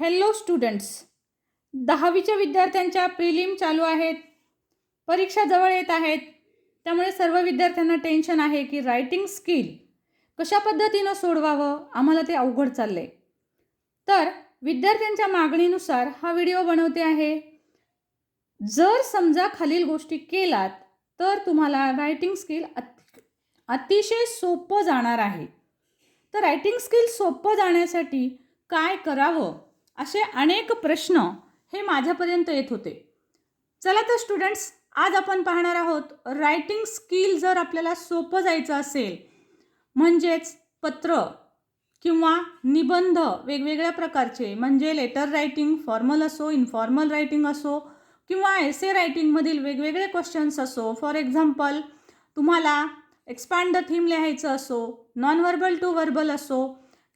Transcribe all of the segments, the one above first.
Hello students दहावीच्या विद्यार्थ्यांच्या prelim चालू आहेत. परीक्षा जवळ येत आहेत. त्यामुळे सर्व विद्यार्थ्यांना टेन्शन आहे की रायटिंग स्किल कशा पद्धतीनं सोडवावं? आम्हाला ते अवघड चाललं आहे तर विद्यार्थ्यांच्या मागणीनुसार हा व्हिडिओ बनवते आहे. जर समजा खालील गोष्टी केलात तर तुम्हाला रायटिंग स्किल अति अतिशय सोपं जाणार आहे. तर रायटिंग स्किल सोपं जाण्यासाठी काय करावं? असे अनेक प्रश्न हे माझ्यापर्यंत येत होते. चला तर स्टुडंट्स आज आपण पाहणार आहोत रायटिंग स्किल जर आपल्याला सोपं जायचं असेल म्हणजेच पत्र किंवा निबंध वेगवेगळ्या प्रकारचे म्हणजे लेटर रायटिंग फॉर्मल असो इनफॉर्मल रायटिंग असो किंवा एसे रायटिंगमधील वेगवेगळे क्वेश्चन्स असो फॉर एक्झाम्पल तुम्हाला एक्सपॅन्ड द थीम लिहायचं असो नॉन व्हर्बल टू व्हर्बल असो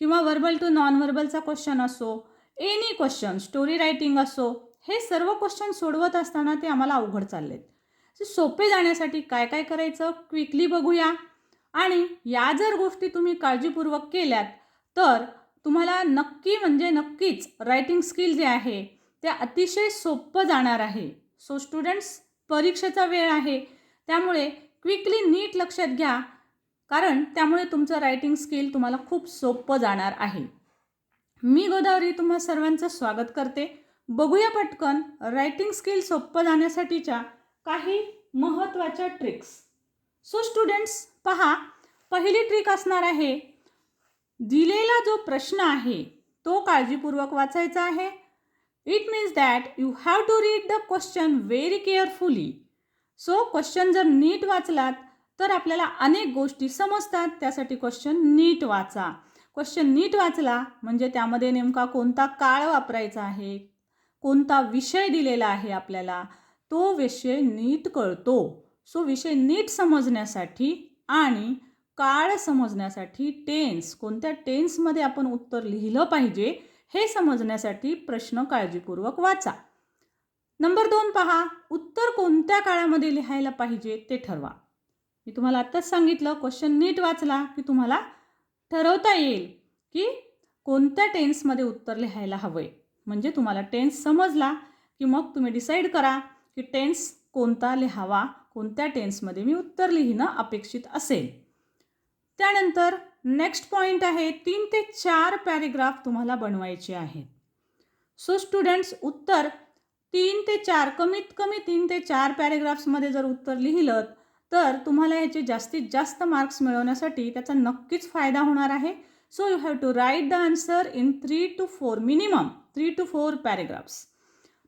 किंवा व्हर्बल टू नॉन व्हर्बलचा क्वेश्चन असो एनी क्वेश्चन स्टोरी रायटिंग असो हे सर्व क्वेश्चन सोडवत असताना ते आम्हाला अवघड चाललेत. सोपे जाण्यासाठी काय काय करायचं क्विकली बघूया. आणि या जर गोष्टी तुम्ही काळजीपूर्वक केल्यात तर तुम्हाला नक्की म्हणजे नक्कीच रायटिंग स्किल जे आहे ते अतिशय सोपं जाणार आहे. सो स्टुडंट्स परीक्षेचा वेळ आहे. त्यामुळे क्विकली नीट लक्षात घ्या कारण त्यामुळे तुमचं रायटिंग स्किल तुम्हाला खूप सोपं जाणार आहे. मी गोदावरी तुम्हा सर्वांचं स्वागत करते. बघूया पटकन रायटिंग स्किल सोपं जाण्यासाठीच्या काही महत्त्वाच्या ट्रिक्स सो स्टुडंट्स पहा पहिली ट्रिक असणार आहे. दिलेला जो प्रश्न आहे तो काळजीपूर्वक वाचायचा आहे. It means that you have to read the question very carefully so question जर नीट वाचलात तर आपल्याला अनेक गोष्टी समजतात. त्यासाठी क्वेश्चन नीट वाचा. क्वेश्चन नीट वाचला म्हणजे त्यामध्ये नेमका कोणता काळ वापरायचा आहे? कोणता विषय दिलेला आहे आपल्याला? तो विषय नीट कळतो. सो विषय नीट समजण्यासाठी आणि काळ समजण्यासाठी टेन्स कोणत्या टेन्समध्ये आपण उत्तर लिहिलं पाहिजे हे समजण्यासाठी प्रश्न काळजीपूर्वक वाचा. नंबर दोन पहा उत्तर कोणत्या काळामध्ये लिहायला पाहिजे ते ठरवा. मी तुम्हाला आत्ताच सांगितलं क्वेश्चन नीट वाचला की तुम्हाला ठरवता येईल की कोणत्या टेन्समध्ये उत्तर लिहायला हवं आहे म्हणजे तुम्हाला टेन्स समजला की मग तुम्ही डिसाईड करा की टेन्स कोणता लिहावा कोणत्या टेन्समध्ये मी उत्तर लिहिणं अपेक्षित असेल. त्यानंतर नेक्स्ट पॉईंट आहे तीन ते चार पॅरेग्राफ तुम्हाला बनवायचे आहेत. सो स्टुडंट्स उत्तर तीन ते चार कमीत कमी तीन ते चार पॅरेग्राफ्समध्ये जर उत्तर लिहिलं तर तुम्हाला ह्याचे जास्तीत जास्त मार्क्स मिळवण्यासाठी त्याचा नक्कीच फायदा होणार आहे. So you have to write the answer in three to four minimum three to four paragraphs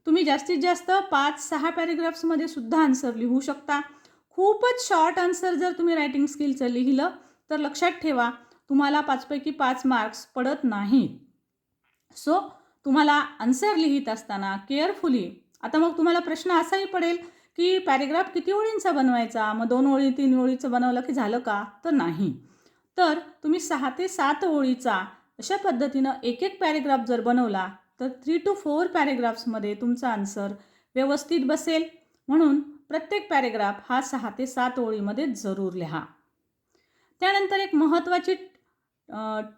तुम्ही जास्तीत जास्त पाच सहा पॅरेग्राफ्समध्ये सुद्धा आन्सर लिहू शकता. खूपच शॉर्ट आन्सर जर तुम्ही रायटिंग स्किलचं लिहिलं तर लक्षात ठेवा तुम्हाला पाचपैकी पाच मार्क्स पडत नाही सो तुम्हाला आन्सर लिहित असताना केअरफुली आता मग तुम्हाला प्रश्न असाही पडेल की पॅरेग्राफ किती ओळींचा बनवायचा? मग दोन ओळी तीन ओळीचं बनवलं की झालं का? तर नाही. तर तुम्ही सहा ते सात ओळीचा अशा पद्धतीनं एक एक पॅरेग्राफ जर बनवला तर थ्री टू फोर पॅरेग्राफ्समध्ये तुमचा आन्सर व्यवस्थित बसेल. म्हणून प्रत्येक पॅरेग्राफ हा सहा ते सात ओळीमध्ये जरूर लिहा. त्यानंतर एक महत्त्वाची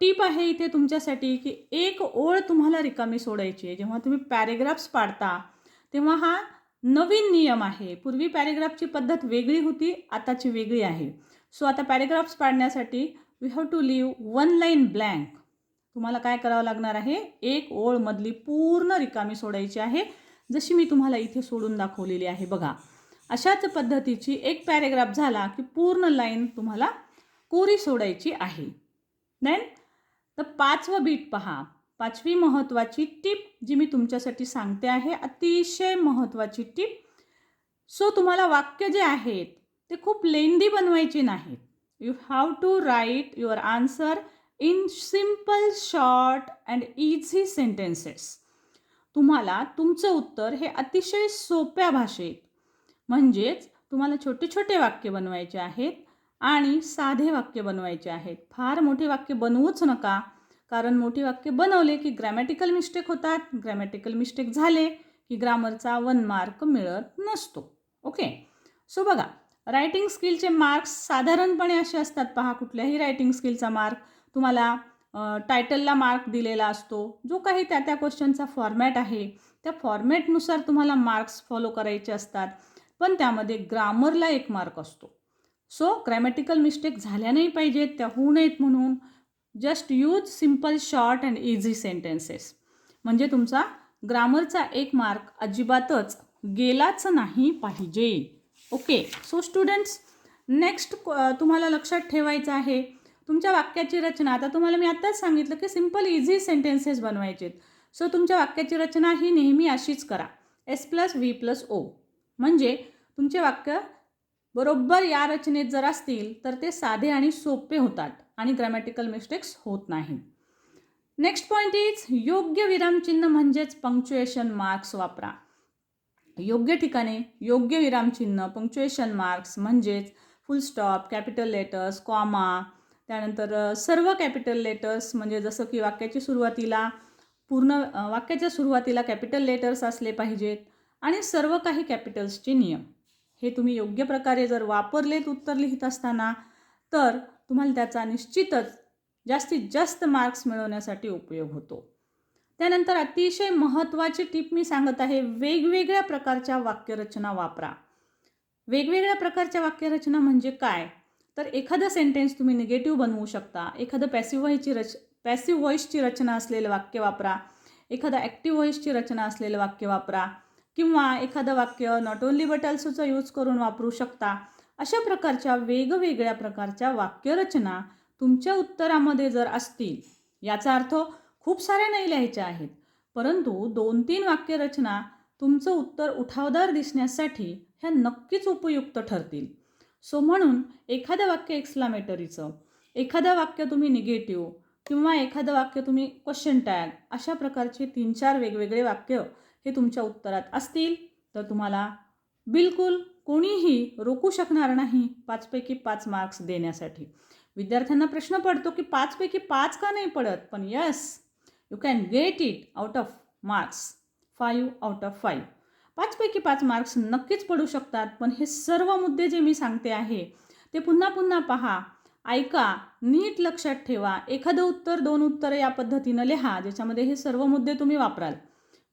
टीप आहे इथे तुमच्यासाठी की एक ओळ तुम्हाला रिकामी सोडायची आहे. जेव्हा तुम्ही पॅरेग्राफ्स पाडता तेव्हा हा नवीन नियम आहे. पूर्वी पॅरेग्राफची पद्धत वेगळी होती आताची वेगळी आहे. सो आता पॅरेग्राफ्स पाडण्यासाठी we have to leave one line blank तुम्हाला काय करावं लागणार आहे? एक ओळमधली पूर्ण रिकामी सोडायची आहे जशी मी तुम्हाला इथे सोडून दाखवलेली आहे. बघा अशाच पद्धतीची एक पॅरेग्राफ झाला की पूर्ण लाईन तुम्हाला कोरी सोडायची आहे. देन तर पाचवं बीट पहा. पाचवी महत्त्वाची टीप जी मी तुमच्यासाठी सांगते आहे अतिशय महत्त्वाची टीप. सो तुम्हाला वाक्य जे आहेत ते खूप लेंदी बनवायचे नाहीत. You have to write your answer in simple short and easy sentences तुम्हाला तुमचं उत्तर हे अतिशय सोप्या भाषेत म्हणजेच तुम्हाला छोटे छोटे वाक्य बनवायचे आहेत आणि साधे वाक्य बनवायचे आहेत. फार मोठे वाक्य बनवूच नका. कारण मोठी वाक्य बनवले की ग्रॅमॅटिकल मिस्टेक होतात. ग्रॅमॅटिकल मिस्टेक झाले की ग्रामरचा वन मार्क मिळत नसतो. ओके सो बघा रायटिंग स्किलचे मार्क्स साधारणपणे असे असतात. पहा कुठल्याही रायटिंग स्किलचा मार्क तुम्हाला टायटलला मार्क दिलेला असतो. जो काही त्या त्या क्वेश्चनचा फॉर्मॅट आहे त्या फॉर्मॅटनुसार तुम्हाला मार्क्स फॉलो करायचे असतात. पण त्यामध्ये ग्रामरला एक मार्क असतो. सो ग्रॅमॅटिकल मिस्टेक झाल्या नाही पाहिजेत त्या होऊ नयेत म्हणून. Just use simple short and easy sentences. म्हणजे तुमचा ग्रामरचा एक मार्क अजिबातच गेलाच नाही पाहिजे. ओके सो स्टुडंट्स नेक्स्ट तुम्हाला लक्षात ठेवायचं आहे. तुमच्या वाक्याची रचना आता तुम्हाला मी आत्ताच सांगितलं की सिंपल इझी सेंटेन्सेस बनवायचे सो तुमच्या वाक्याची रचना ही नेहमी अशीच करा. S plus V plus O म्हणजे तुमचे वाक्य बरोबर या रचनेत जर असतील तर ते साधे आणि सोपे होतात. आणि ग्रॅमॅटिकल मिस्टेक्स होत नाही. नेक्स्ट पॉईंट इज योग्य विरामचिन्ह म्हणजेच पंक्च्युएशन मार्क्स वापरा. योग्य ठिकाणी योग्य विरामचिन्ह पंक्च्युएशन मार्क्स म्हणजेच full stop capital letters comma त्यानंतर सर्व कॅपिटल लेटर्स म्हणजे जसं की वाक्याची सुरुवातीला पूर्ण वाक्याच्या सुरुवातीला कॅपिटल लेटर्स असले पाहिजेत आणि सर्व काही कॅपिटल्सचे नियम. हे तुम्ही योग्य प्रकारे जर वापरलेत उत्तर लिहित असताना तर तुम्हाला त्याचा निश्चितच जास्तीत जास्त मार्क्स मिळवण्यासाठी उपयोग होतो. त्यानंतर अतिशय महत्त्वाची टीप मी सांगत आहे वेगवेगळ्या प्रकारच्या वाक्यरचना वापरा. वेगवेगळ्या प्रकारच्या वाक्यरचना म्हणजे काय? तर एखादं सेंटेन्स तुम्ही निगेटिव्ह बनवू शकता एखादं पॅसिव्ह व्हॉईसची रच पॅसिव्ह व्हॉईसची रचना असलेलं वाक्य वापरा एखादं ॲक्टिव्ह व्हॉईसची रचना असलेलं वाक्य वापरा किंवा एखादं वाक्य नॉट ओन्ली बट अल्सोचा यूज करून वापरू शकता. अशा प्रकारच्या वेगवेगळ्या प्रकारच्या वाक्यरचना तुमच्या उत्तरामध्ये जर असतील याचा अर्थ खूप साऱ्या नाही लिहायच्या आहेत. परंतु दोन तीन वाक्यरचना तुमचं उत्तर उठावदार दिसण्यासाठी ह्या नक्कीच उपयुक्त ठरतील. सो म्हणून एखादं वाक्य एक्सलामेटरीचं एखादं वाक्य तुम्ही निगेटिव्ह किंवा एखादं वाक्य तुम्ही क्वेश्चन टॅग अशा प्रकारचे तीन चार वेगवेगळे वाक्य हे तुमच्या उत्तरात असतील तर तुम्हाला बिलकुल कोणीही रोखू शकणार नाही पाचपैकी पाच मार्क्स देण्यासाठी. विद्यार्थ्यांना प्रश्न पडतो की पाचपैकी पाच का नाही पडत? पण yes you can get it out of marks five out of five पाचपैकी पाच मार्क्स नक्कीच पडू शकतात पण हे सर्व मुद्दे जे मी सांगते आहे ते पुन्हा पुन्हा पहा. ऐका नीट लक्षात ठेवा. एखादं उत्तर दोन उत्तरं या पद्धतीनं लिहा ज्याच्यामध्ये हे सर्व मुद्दे तुम्ही वापराल.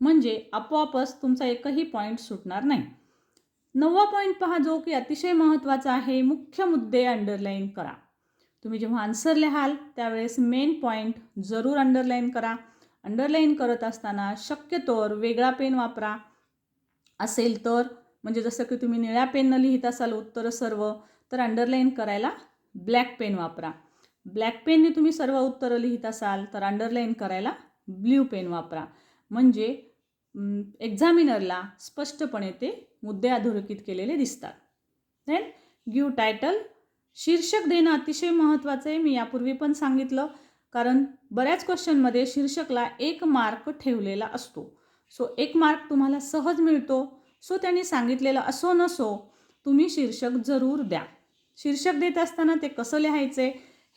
म्हणजे आपोआपच तुमचा एकही पॉईंट सुटणार नाही. नववा पॉईंट पहा जो की अतिशय महत्त्वाचा आहे. मुख्य मुद्दे अंडरलाईन करा. तुम्ही जेव्हा आन्सर लिहाल त्यावेळेस मेन पॉईंट जरूर अंडरलाईन करा. अंडरलाईन करत असताना शक्यतोवर वेगळा पेन वापरा. असेल तर म्हणजे जसं की तुम्ही निळ्या पेननं लिहित असाल उत्तरं सर्व तर अंडरलाईन करायला ब्लॅक पेन वापरा. ब्लॅक पेनने तुम्ही सर्व उत्तरं लिहित असाल तर अंडरलाईन करायला ब्ल्यू पेन वापरा. म्हणजे एक्झामिनरला स्पष्टपणे ते मुद्दे अधोरेखित केलेले दिसतात. देन गिव टायटल शीर्षक देणं अतिशय महत्त्वाचं आहे मी यापूर्वी पण सांगितलं. कारण बऱ्याच क्वेश्चनमध्ये शीर्षकला एक मार्क ठेवलेला असतो. सो एक मार्क तुम्हाला सहज मिळतो. सो त्यांनी सांगितलेलं असो नसो तुम्ही शीर्षक जरूर द्या. शीर्षक देत असताना ते कसं लिहायचे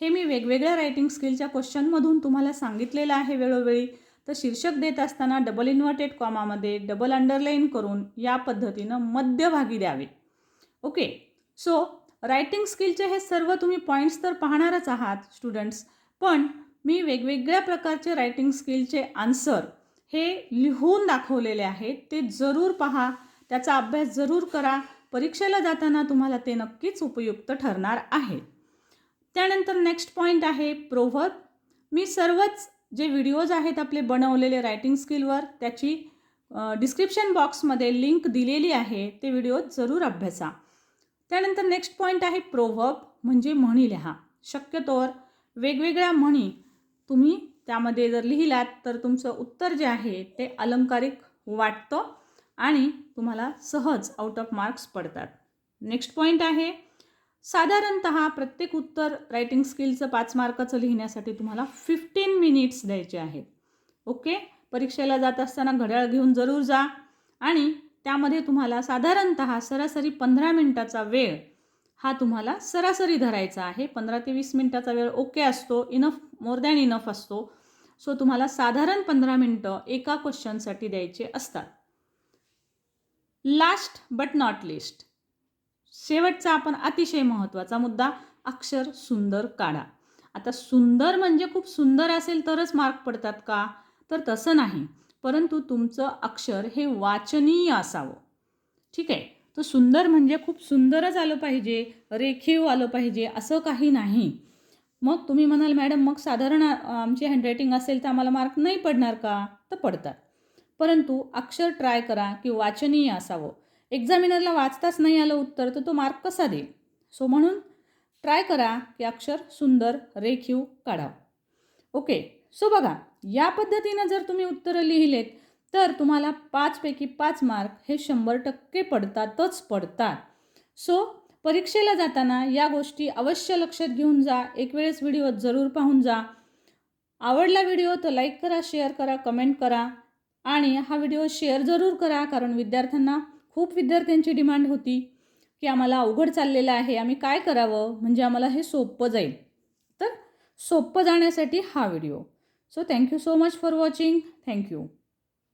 हे मी वेगवेगळ्या रायटिंग स्किलच्या क्वेश्चनमधून तुम्हाला सांगितलेलं आहे वेळोवेळी. तर शीर्षक देत असताना डबल इन्व्हर्टेड कॉमामध्ये डबल अंडरलाईन करून या पद्धतीनं मध्यभागी द्यावे. ओके सो रायटिंग स्किलचे हे सर्व तुम्ही पॉईंट्स तर पाहणारच आहात स्टुडंट्स पण मी वेगवेगळ्या प्रकारचे रायटिंग स्किलचे आन्सर हे लिहून दाखवलेले आहेत. ते जरूर पहा. त्याचा अभ्यास जरूर करा. परीक्षेला जाताना तुम्हाला ते नक्कीच उपयुक्त ठरणार आहे. त्यानंतर नेक्स्ट पॉईंट आहे प्रोव्हर्ब मी सर्वच जे व्हिडिओज आहेत आपले बनवलेले रायटिंग स्किलवर त्याची डिस्क्रिप्शन बॉक्समध्ये लिंक दिलेली आहे ते व्हिडिओ जरूर अभ्यासा. त्यानंतर नेक्स्ट पॉईंट आहे प्रोव्हब म्हणजे म्हणी लिहा. शक्यतोवर वेगवेगळ्या म्हणी तुम्ही त्यामध्ये जर लिहिलात तर तुमचं उत्तर जे आहे ते अलंकारिक वाटतं आणि तुम्हाला सहज आउट ऑफ मार्क्स पडतात. नेक्स्ट पॉईंट आहे साधारणत प्रत्येक उत्तर रायटिंग स्किलचं पाच मार्काचं लिहिण्यासाठी तुम्हाला फिफ्टीन मिनिट्स द्यायचे आहेत. ओके? परीक्षेला जात असताना घड्याळ घेऊन जरूर जा. आणि त्यामध्ये तुम्हाला साधारणत सरासरी पंधरा मिनटाचा वेळ हा तुम्हाला सरासरी धरायचा आहे. पंधरा ते वीस मिनटाचा वेळ ओके असतो इनफ मोर दॅन इनफ असतो. सो तुम्हाला साधारण पंधरा मिनटं एका क्वेश्चनसाठी द्यायचे असतात. लास्ट बट नॉट लिस्ट शेवटचा आपण अतिशय महत्त्वाचा मुद्दा अक्षर सुंदर काढा. आता सुंदर म्हणजे खूप सुंदर असेल तरच मार्क पडतात का? तर तसं नाही. परंतु तुमचं अक्षर हे वाचनीय असावं. ठीक आहे? तर सुंदर म्हणजे खूप सुंदरच आलं पाहिजे रेखीव आलं पाहिजे असं काही नाही. मग तुम्ही म्हणाल मॅडम मग साधारण आमची हँडरायटिंग असेल तर आम्हाला मार्क नाही पडणार का? तर पडतात. परंतु अक्षर ट्राय करा की वाचनीय असावं. एक्झामिनरला वाचताच नाही आलं उत्तर तर तो मार्क कसा देईल? सो म्हणून ट्राय करा की अक्षर सुंदर रेखीव काढावं. ओके सो बघा या पद्धतीनं जर तुम्ही उत्तरं लिहिलेत तर तुम्हाला पाचपैकी पाच मार्क हे शंभर टक्के पडतातच पडतात. सो परीक्षेला जाताना या गोष्टी अवश्य लक्षात घेऊन जा एक वेळेस व्हिडिओ जरूर पाहून जा. आवडला व्हिडिओ तर लाईक करा शेअर करा कमेंट करा आणि हा व्हिडिओ शेअर जरूर करा कारण विद्यार्थ्यांना खूप विद्यार्थ्यांची डिमांड होती की आम्हाला अवघड चाललेलं आहे आम्ही काय करावं? म्हणजे आम्हाला हे सोपं जाईल. तर सोपं जाण्यासाठी हा video. So thank you so much for watching thank you